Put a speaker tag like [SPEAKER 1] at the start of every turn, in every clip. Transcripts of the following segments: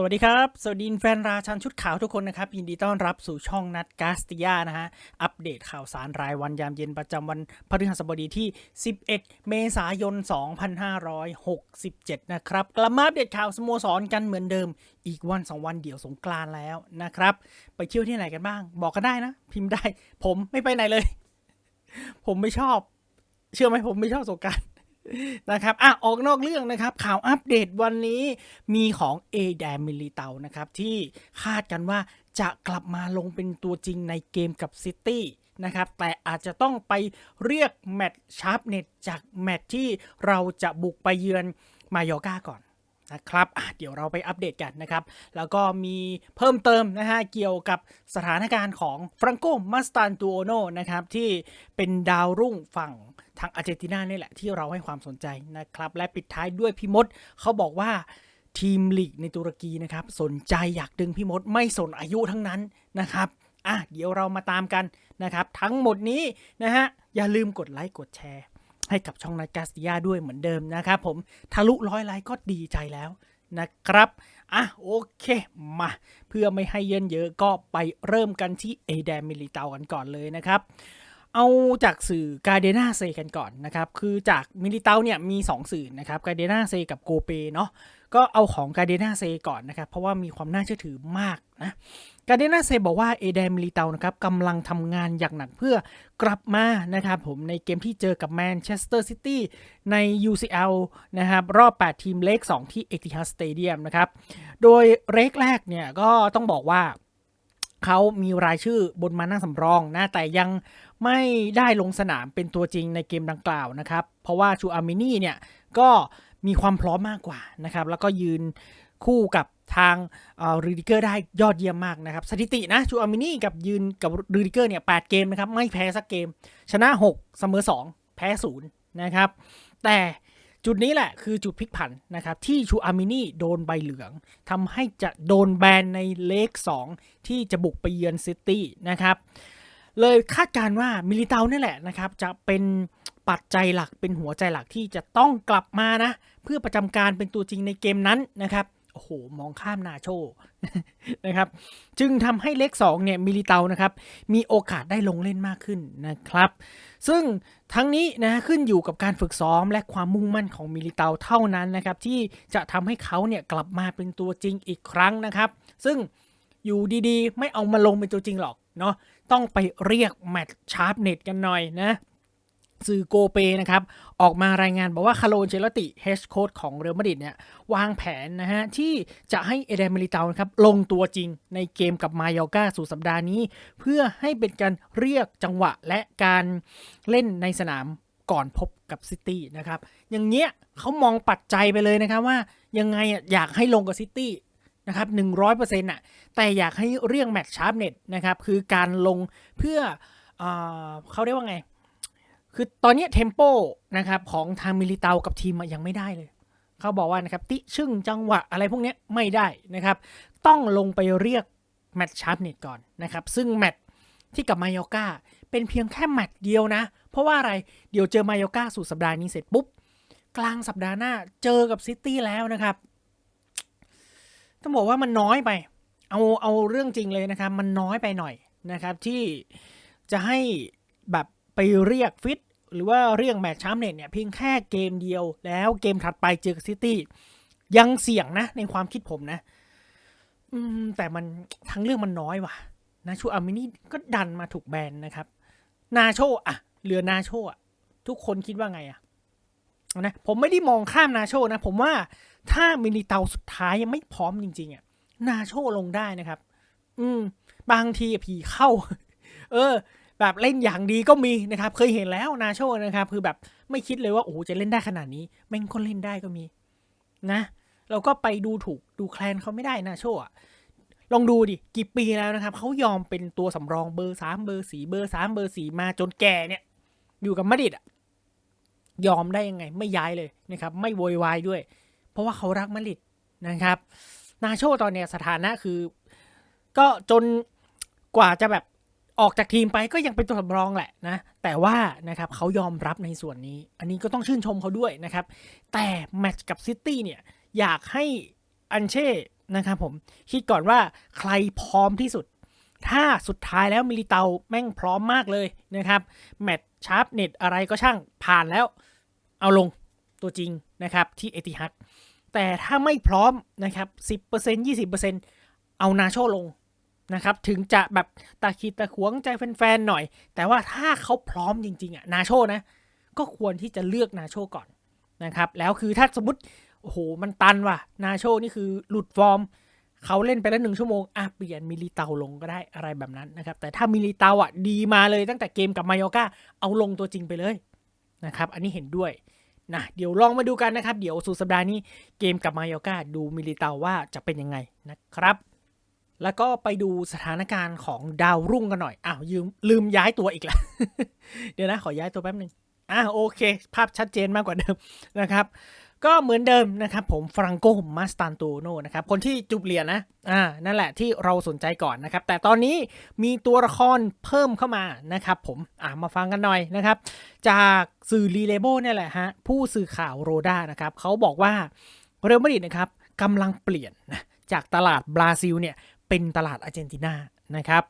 [SPEAKER 1] สวัสดีครับ สวัสดีแฟนราชันชุดขาวทุกคนนะครับ ยินดีต้อนรับสู่ช่องนัดกาสติยานะฮะ อัปเดตข่าวสารรายวันยามเย็นประจำวันพฤหัสบดีที่ 11 เมษายน 2567 นะครับ กลับมาอัปเดตข่าวสโมสรกันเหมือนเดิม อีกวันสองวันเดี๋ยวสงกรานแล้วนะครับ ไปเที่ยวที่ไหนกันบ้าง บอกกันได้นะ พิมพ์ได้ ผมไม่ไปไหนเลย ผมไม่ชอบ เชื่อไหมผมไม่ชอบสงกราร นะครับอะออกนอกเรื่องนะครับ ข่าวอัปเดตวันนี้มีของเอแดมิลิเตานะครับ ที่คาดกันว่าจะกลับมาลงเป็นตัวจริงในเกมกับซิตี้นะครับ แต่อาจจะต้องไปเรียกแมตช์ชาร์ปเน็ตจากแมตช์ที่เราจะบุกไปเยือนมายอร์กาก่อน นะครับเดี๋ยวเราไปอัปเดตกันนะครับ แล้วก็มีเพิ่มเติมนะฮะ เกี่ยวกับสถานการณ์ของฟรังโกมาสตันตูโอโนนะครับ ที่เป็นดาวรุ่งฝั่งทางอาร์เจนตินานี่แหละที่เราให้ความสนใจนะครับ และปิดท้ายด้วยพี่มดเขาบอกว่าทีมลีกในตุรกีนะครับ สนใจอยากดึงพี่มดไม่สนอายุทั้งนั้นนะครับอะเดี๋ยวเรามาตามกันนะครับ ทั้งหมดนี้นะฮะอย่าลืมกดไลค์กดแชร์ ให้กับช่องนัดกาสติยาด้วยเหมือนเดิมนะครับผมทะลุร้อยไลค์ก็ดีใจแล้วนะครับอะโอเคมา เพื่อไม่ให้เยินเยอะก็ไปเริ่มกันที่เอเดมิลิเตากันก่อนเลยนะครับเอาจากสื่อกาเดนาเซกันก่อนนะครับ คือจากมิลิเตาเนี่ยมี 2 สื่อนะครับกาเดนาเซกับโกเปเนาะก็เอาของกาเดนาเซก่อนนะครับ เพราะว่ามีความน่าเชื่อถือมากนะ กาเดนาเซบอกว่าเอเดมลิเตานะครับกำลังทำงานอย่างหนักเพื่อกลับมานะครับผมในเกมที่เจอกับแมนเชสเตอร์ซิตี้ใน UCL นะครับรอบ 8 ทีมเลข2ที่เอติฮัดสเตเดียมนะครับ โดยเลขแรกเนี่ยก็ต้องบอกว่าเขามีรายชื่อบนมานั่งสำรองนะแต่ยังไม่ได้ลงสนามเป็นตัวจริงในเกมดังกล่าวนะครับ เพราะว่าชูอามินี่เนี่ยก็มีความพร้อมมากกว่านะครับ แล้วก็ยืน คู่กับทางรูดิเกอร์ได้ยอดเยี่ยมมากนะครับ สถิตินะชูอามินี่กับยืนกับรูดิเกอร์เนี่ยแเกมนะครับ ไม่แพ้สักเกม ชนะ 6 เสมอ 2 แพ้ 0 นะครับ แต่จุดนี้แหละคือจุดพลิกผันนะครับ ที่ชูอามินี่โดนใบเหลืองทำให้จะโดนแบนในเลข 2 ที่จะบุกไปเยือนซิตี้นะครับ เลยคาดการว่ามิลิเตานี่แหละนะครับ จะเป็นปัจจัยหลักเป็นหัวใจหลักที่จะต้องกลับมานะ เพื่อประจำการเป็นตัวจริงในเกมนั้นนะครับ โอ้โห มองข้ามนาโชนะครับ จึงทำให้เลข2เนี่ยมิลิเตานะครับ มีโอกาสได้ลงเล่นมากขึ้นนะครับ ซึ่งทั้งนี้นะขึ้นอยู่กับการฝึกซ้อมและความมุ่งมั่นของมิลิเตาเท่านั้นนะครับ ที่จะทำให้เขาเนี่ยกลับมาเป็นตัวจริงอีกครั้งนะครับ ซึ่งอยู่ดีๆ ไม่เอามาลงเป็นตัวจริงหรอกเนาะต้องไปเรียกแมตช์ชาร์ปเน็ตกันหน่อยนะ สื่อโกเปนะครับออกมารายงานบอกว่าคาร์โลเชลติเฮดโค้ดของเรอัลมาดริดเนี่ยวางแผนนะฮะที่จะให้เอเดนมิลิตานะครับลงตัวจริงในเกมกับมายอกาสู่สัปดาห์นี้ เพื่อให้เป็นการเรียกจังหวะและการเล่นในสนามก่อนพบกับซิตี้นะครับอย่างเงี้ยเขามองปัจจัยไปเลยนะครับว่ายังไงอยากให้ลงกับซิตี้นะครับหนึ่งร้อยเปอร์เซ็นต์อะแต่อยากให้เรียกแมตช์ชาร์ปเน็ตนะครับคือการลงเพื่อเขาเรียกว่าไง คือตอนนี้เทมโปนะครับของทางมิลิเตากับทีมยังไม่ได้เลย เขาบอกว่านะครับ ติชึ่งจังหวะอะไรพวกนี้ไม่ได้นะครับ ต้องลงไปเรียกแมตช์ชาร์ปเน็ตก่อนนะครับ ซึ่งแมตช์ที่กับมายอกาเป็นเพียงแค่แมตช์เดียวนะ เพราะว่าอะไรเดี๋ยวเจอมายอกาสู่สัปดาห์นี้เสร็จปุ๊บ กลางสัปดาห์หน้าเจอกับซิตี้แล้วนะครับต้องบอกว่ามันน้อยไป เอาเอาเรื่องจริงเลยนะครับ มันน้อยไปหน่อยนะครับที่จะให้แบบไปเรียกฟิต หรือว่าเรียกแมตช์ชามเน็ตเนี่ยเพียงแค่เกมเดียว แล้วเกมถัดไปเจอกับซิตี้ยังเสี่ยงนะ ในความคิดผมนะ อืม แต่มันทั้งเรื่องมันน้อยว่ะนะชูอามินี่ก็ดันมาถูกแบนนะครับ นาโชอะเหลือนาโชอะทุกคนคิดว่าไงอะนะผมไม่ได้มองข้ามนาโชนะ ผมว่าถ้ามินิเตาสุดท้ายยังไม่พร้อมจริง ๆอะนาโชลงได้นะครับ อืม บางทีผีเข้า เออ แบบเล่นอย่างดีก็มีนะครับ เคยเห็นแล้วนาโชนะครับ คือแบบไม่คิดเลยว่าโอ้จะเล่นได้ขนาดนี้ แม่งคนเล่นได้ก็มี นะ เราก็ไปดูถูกดูแคลนเขาไม่ได้นาโชอะลองดูดิกี่ปีแล้วนะครับเขายอมเป็นตัวสำรองเบอร์สามเบอร์สี่เบอร์สามเบอร์สี่มาจนแก่เนี่ย อยู่กับมาดิดอะยอมได้ยังไงไม่ย้ายเลยนะครับ ไม่โวยวายด้วย เพราะว่าเขารักมาดิดนะครับ นาโชตอนเนี้ยสถานะคือ ก็จนกว่าจะแบบ ออกจากทีมไปก็ยังเป็นตัวสำรองแหละนะ แต่ว่านะครับเขายอมรับในส่วนนี้ อันนี้ก็ต้องชื่นชมเขาด้วยนะครับ แต่แมตช์กับซิตี้เนี่ยอยากให้อันเช่นะครับผมคิดก่อนว่าใครพร้อมที่สุด ถ้าสุดท้ายแล้วมิลิเตาแม่งพร้อมมากเลยนะครับ แมตช์ชาร์ปเน็ตอะไรก็ช่างผ่านแล้ว เอาลงตัวจริงนะครับที่เอติฮัดแต่ถ้าไม่พร้อมนะครับ 10% 20%เอานาโชลง นะครับถึงจะแบบตาขีดตาขวงใจแฟนๆหน่อย แต่ว่าถ้าเขาพร้อมจริง ๆอะนาโชนะ ก็ควรที่จะเลือกนาโชก่อนนะครับแล้วคือถ้าสมมติโอ้โหมันตันว่ะนาโชนี่คือหลุดฟอร์มเขาเล่นไปแล้วหนึ่งชั่วโมงอะเปลี่ยนมิลิเตาลงก็ได้อะไรแบบนั้นนะครับแต่ถ้ามิลิเตาอะดีมาเลยตั้งแต่เกมกับมายอกาเอาลงตัวจริงไปเลยนะครับอันนี้เห็นด้วยนะเดี๋ยวลองมาดูกันนะครับ เดี๋ยวสุดสัปดาห์นี้เกมกับมายอกาดูมิลิเตาว่าจะเป็นยังไงนะครับ แล้วก็ไปดูสถานการณ์ของดาวรุ่งกันหน่อย อ้าวยืมลืมย้ายตัวอีกแล้ว เดี๋ยวนะ ขอย้ายตัวแป๊บหนึ่งอ่าโอเค ภาพชัดเจนมากกว่าเดิมนะครับ ก็เหมือนเดิมนะครับ ผมฟรังโกมาสตันโตโนนะครับ คนที่จุบเหรียญนะ อ่า นั่นแหละที่เราสนใจก่อนนะครับ แต่ตอนนี้มีตัวละครเพิ่มเข้ามานะครับผม อ่ามาฟังกันหน่อยนะครับ จากสื่อรีเลโบเนี่ยแหละฮะ ผู้สื่อข่าวโรด้านะครับเขาบอกว่าเรอัลมาดริดนะครับกำลังเปลี่ยนนะจากตลาดบราซิลเนี่ย เป็นตลาดอาร์เจนตินานะครับ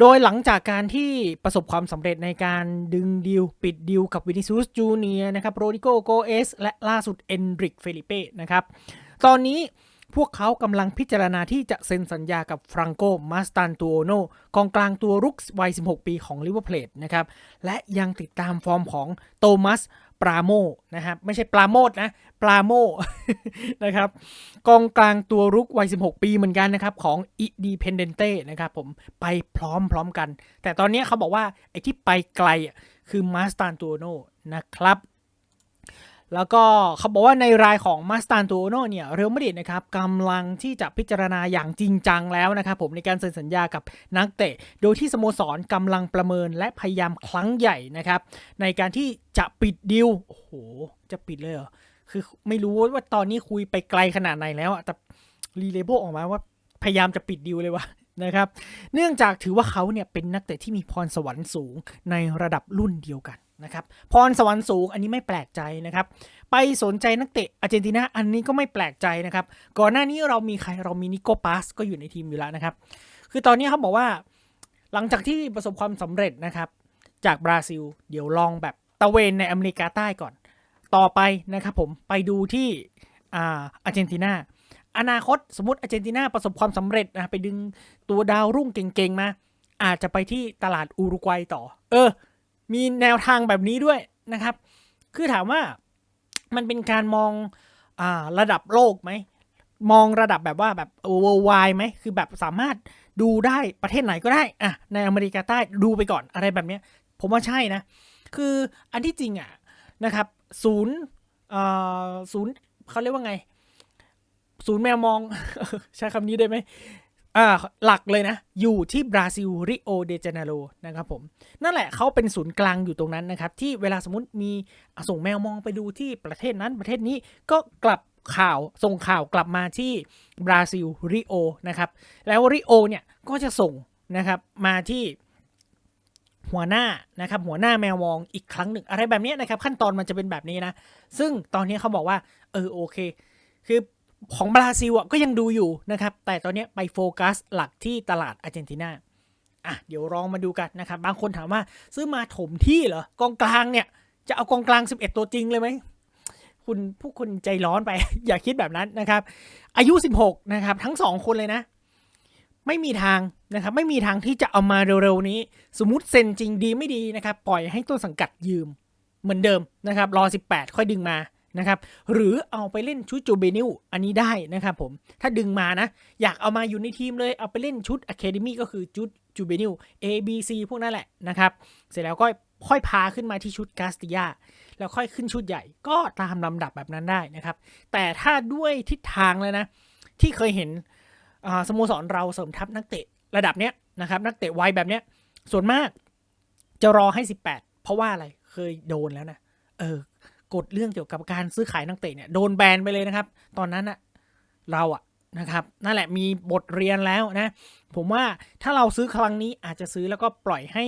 [SPEAKER 1] โดยหลังจากการที่ประสบความสำเร็จในการดึงดีลปิดดีลกับวินิซูสจูเนียนะครับโรดิโกโกเอสและล่าสุดเอนดริกเฟลิเป้นะครับ ตอนนี้พวกเขากำลังพิจารณาที่จะเซ็นสัญญากับฟรังโกมาสตันตูโอโนกองกลางตัวรุกวัย 16 ปีของลิเวอร์พูลนะครับ และยังติดตามฟอร์มของโตมัส ปราโมนะครับไม่ใช่ปราโมดนะปราโมนะครับกองกลางตัวรุกวัย 16 ปีเหมือนกันนะครับของอิดีเพนเดนเต้นะครับผมไปพร้อมๆกัน แต่ตอนนี้เขาบอกว่าไอ้ที่ไปไกลอะคือมาสตานตัวโนนะครับ แล้วก็เขาบอกว่าในรายของมาสตันตูโนเนี่ยเรอัลมาดริดนะครับกำลังที่จะพิจารณาอย่างจริงจังแล้วนะครับผมในการเซ็นสัญญากับนักเตะ โดยที่สโมสรกำลังประเมินและพยายามครั้งใหญ่นะครับ ในการที่จะปิดดิวโอ้โห จะปิดเลยเหรอ คือไม่รู้ว่าตอนนี้คุยไปไกลขนาดไหนแล้วอะแต่รีเลโบออกมาว่าพยายามจะปิดดิวเลยว่ะ นะครับ เนื่องจากถือว่าเขาเนี่ยเป็นนักเตะที่มีพรสวรรค์สูงในระดับรุ่นเดียวกันนะครับพรสวรรค์สูงอันนี้ไม่แปลกใจนะครับ ไปสนใจนักเตะอาร์เจนตินาอันนี้ก็ไม่แปลกใจนะครับ ก่อนหน้านี้เรามีใครเรามีนิโกปาสก็อยู่ในทีมอยู่แล้วนะครับ คือตอนนี้เขาบอกว่า หลังจากที่ประสบความสำเร็จนะครับ จากบราซิล เดี๋ยวลองแบบตะเวนในอเมริกาใต้ก่อน ต่อไปนะครับผมไปดูที่อาร์เจนตินา อนาคตสมมติอาร์เจนตินาประสบความสำเร็จนะไปดึงตัวดาวรุ่งเก่งๆมา อาจจะไปที่ตลาดอุรุกวัยต่อ เออ มีแนวทางแบบนี้ด้วยนะครับ คือถามว่ามันเป็นการมองอ่าระดับโลกไหม มองระดับแบบว่าแบบ worldwide ไหม คือแบบสามารถดูได้ประเทศไหนก็ได้อะในอเมริกาใต้ดูไปก่อนอะไรแบบเนี้ย ผมว่าใช่นะ คืออันที่จริงอะนะครับ ศูนย์อ่อศูนย์เขาเรียกว่าไง ศูนย์แมวมอง ใช้คำนี้ได้ไหมอ่าหลักเลยนะ อยู่ที่บราซิลริโอเดจาเนโรนะครับผม นั่นแหละเขาเป็นศูนย์กลางอยู่ตรงนั้นนะครับ ที่เวลาสมมติมีส่งแมวมองไปดูที่ประเทศนั้นประเทศนี้ก็กลับข่าวส่งข่าวกลับมาที่บราซิลริโอนะครับ แล้วริโอเนี่ยก็จะส่งนะครับมาที่หัวหน้านะครับหัวหน้าแมวมองอีกครั้งหนึ่งอะไรแบบนี้นะครับ ขั้นตอนมันจะเป็นแบบนี้นะ ซึ่งตอนนี้เขาบอกว่า เออโอเค คือ ของบราซิลอะก็ยังดูอยู่นะครับ แต่ตอนนี้ไปโฟกัสหลักที่ตลาดอาร์เจนตินาอะเดี๋ยวลองมาดูกันนะครับ บางคนถามว่าซื้อมาถมที่เหรอกองกลางเนี่ย จะเอากองกลาง 11 ตัวจริงเลยไหมคุณผู้คนใจร้อนไป อย่าคิดแบบนั้นนะครับ อายุ 16 นะครับ ทั้งสองคนเลยนะ ไม่มีทางนะครับ ไม่มีทางที่จะเอามาเร็วๆนี้ สมมติเซ็นจริงดีไม่ดีนะครับ ปล่อยให้ต้นสังกัดยืมเหมือนเดิมนะครับ รอ 18 ค่อยดึงมา นะครับหรือเอาไปเล่นชุดจูเบนิลอันนี้ได้นะครับผมถ้าดึงมานะ อยากเอามาอยู่ในทีมเลย เอาไปเล่นชุดอะเคเดมี่ก็คือชุดจูเบนิล A B C พวกนั้นแหละนะครับเสร็จแล้วก็ค่อยพาขึ้นมาที่ชุดกาสติยาแล้วค่อยขึ้นชุดใหญ่ก็ตามลำดับแบบนั้นได้นะครับ แต่ถ้าด้วยทิศทางเลยนะ ที่เคยเห็นสโมสรเราเสริมทัพนักเตะระดับเนี้ยนะครับนักเตะวัยแบบเนี้ยส่วนมากจะรอให้ 18 เพราะว่าอะไรเคยโดนแล้วนะเออ กฎเรื่องเกี่ยวกับการซื้อขายนักเตะเนี่ยโดนแบนไปเลยนะครับ ตอนนั้นอะเราอะนะครับนั่นแหละมีบทเรียนแล้วนะ ผมว่าถ้าเราซื้อครั้งนี้อาจจะซื้อแล้วก็ปล่อยให้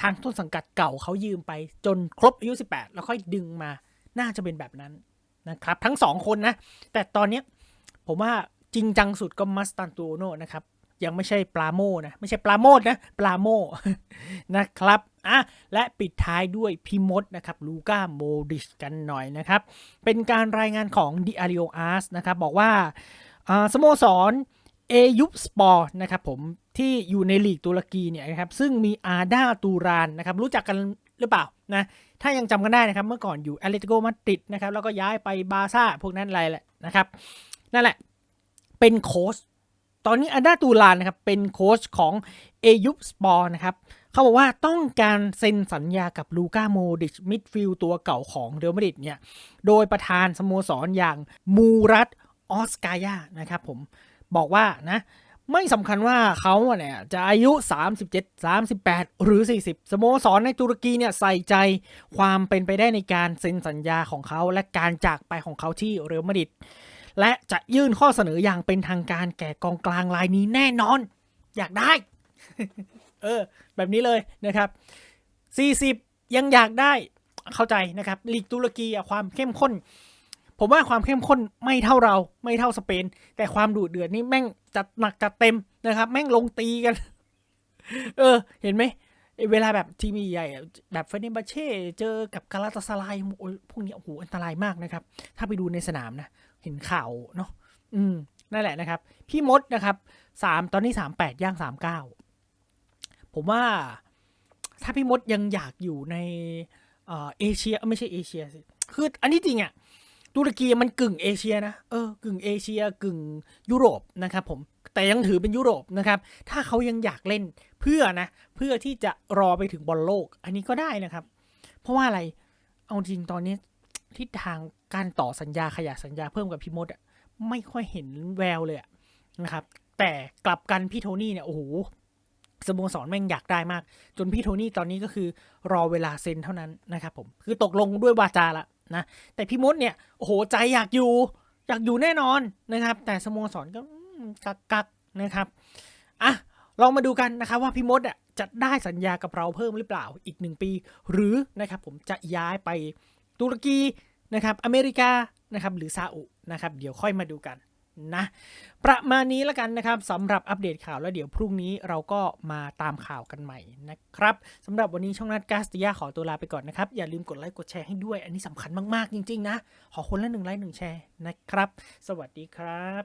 [SPEAKER 1] ทางต้นสังกัดเก่าเขายืมไป จนครบอายุ18 แล้วค่อยดึงมาน่าจะเป็นแบบนั้นนะครับ ทั้งสองคนนะ แต่ตอนเนี้ผมว่าจริงจังสุดก็มัสตันตูโนนะครับ ยังไม่ใช่ปลาโมนะ ไม่ใช่ปลาโมดนะ ปลาโมนะครับ อะและปิดท้ายด้วยพิมดนะครับลูก้าโมดิชกันหน่อยนะครับ เป็นการรายงานของดิอาริโออาร์สนะครับ บอกว่าสโมสรเอยุปสปอร์นะครับผมที่อยู่ในลีกตุรกีเนี่ยนะครับซึ่งมีอาดาตูรานนะครับรู้จักกันหรือเปล่านะถ้ายังจำกันได้นะครับเมื่อก่อนอยู่แอตเลติโกมาดริดนะครับแล้วก็ย้ายไปบาซ่าพวกนั้นอะไรแหละนะครับนั่นแหละเป็นโค้ชตอนนี้อาดาตูรานนะครับเป็นโค้ชของเอยุปสปอร์นะครับ เขาบอกว่าต้องการเซ็นสัญญากับลูก้าโมดิชมิดฟิลตัวเก่าของเรอัลมาดริดเนี่ย โดยประธานสโมสรอย่างมูรัตออสกายานะครับผมบอกว่านะไม่สำคัญว่าเขาเนี่ยจะอายุ 37 38 หรือ 40 สโมสรในตุรกีเนี่ยใส่ใจความเป็นไปได้ในการเซ็นสัญญาของเขาและการจากไปของเขาที่เรอัลมาดริดและจะยื่นข้อเสนออย่างเป็นทางการแก่กองกลางรายนี้แน่นอน อยากได้ เออ แบบนี้เลยนะครับ 40 ยังอยากได้เข้าใจนะครับลีกตุรกีอะความเข้มข้น ผมว่าความเข้มข้นไม่เท่าเราไม่เท่าสเปน แต่ความดุเดือดนี่แม่งจัดหนักจัดเต็มนะครับ แม่งลงตีกัน เออ เห็นไหมเวลาแบบทีมใหญ่แบบเฟเนบาเช่เจอกับกาลาตาสลายโอ้ยพวกนี้โอ้โหอันตรายมากนะครับ ถ้าไปดูในสนามนะ เห็นข่าวเนาะอืมนั่นแหละนะครับ พี่มดนะครับสามตอนนี้สามแปดย่างสามเก้า ผมว่าถ้าพี่มดยังอยากอยู่ในเอเชียไม่ใช่เอเชียสิคืออันนี้จริงอะ่ะตุรกีมันกึ่งเอเชียนะเออกึ่งเอเชียกึ่งยุโรปนะครับผมแต่ยังถือเป็นยุโรปนะครับ ถ้าเขายังอยากเล่นเพื่อนะ เพื่อที่จะรอไปถึงบอลโลก อันนี้ก็ได้นะครับ เพราะว่าอะไรเอาจริงตอนนี้ทิศทางการต่อสัญญาขยายสัญญาเพิ่มกับพี่มดอะไม่ค่อยเห็นแววเลยนะครับ แต่กลับกันพี่โทนี่เนี่ยโอ้โห สโมสรแม่งอยากได้มาก จนพี่โทนี่ตอนนี้ก็คือรอเวลาเซ็นเท่านั้นนะครับผมคือตกลงด้วยวาจาละนะแต่พี่มดเนี่ยโอ้โหใจอยากอยู่อยากอยู่แน่นอนนะครับ แต่สโมสรก็อืมกักกักนะครับอะลองมาดูกันนะครับว่าพี่มดอะจะได้สัญญากับเราเพิ่มหรือเปล่าอีกหนึ่งปี หรือนะครับผมจะย้ายไปตุรกีนะครับอเมริกานะครับหรือซาอุนะครับเดี๋ยวค่อยมาดูกัน นะประมาณนี้ละกันนะครับสำหรับอัปเดตข่าวแล้วเดี๋ยวพรุ่งนี้เราก็มาตามข่าวกันใหม่นะครับสำหรับวันนี้ช่องนัดกาสติยาขอตัวลาไปก่อนนะครับ อย่าลืมกดไลค์กดแชร์ให้ด้วย อันนี้สำคัญมากๆจริงๆนะ ขอคนละหนึ่งไลค์หนึ่งแชร์นะครับ สวัสดีครับ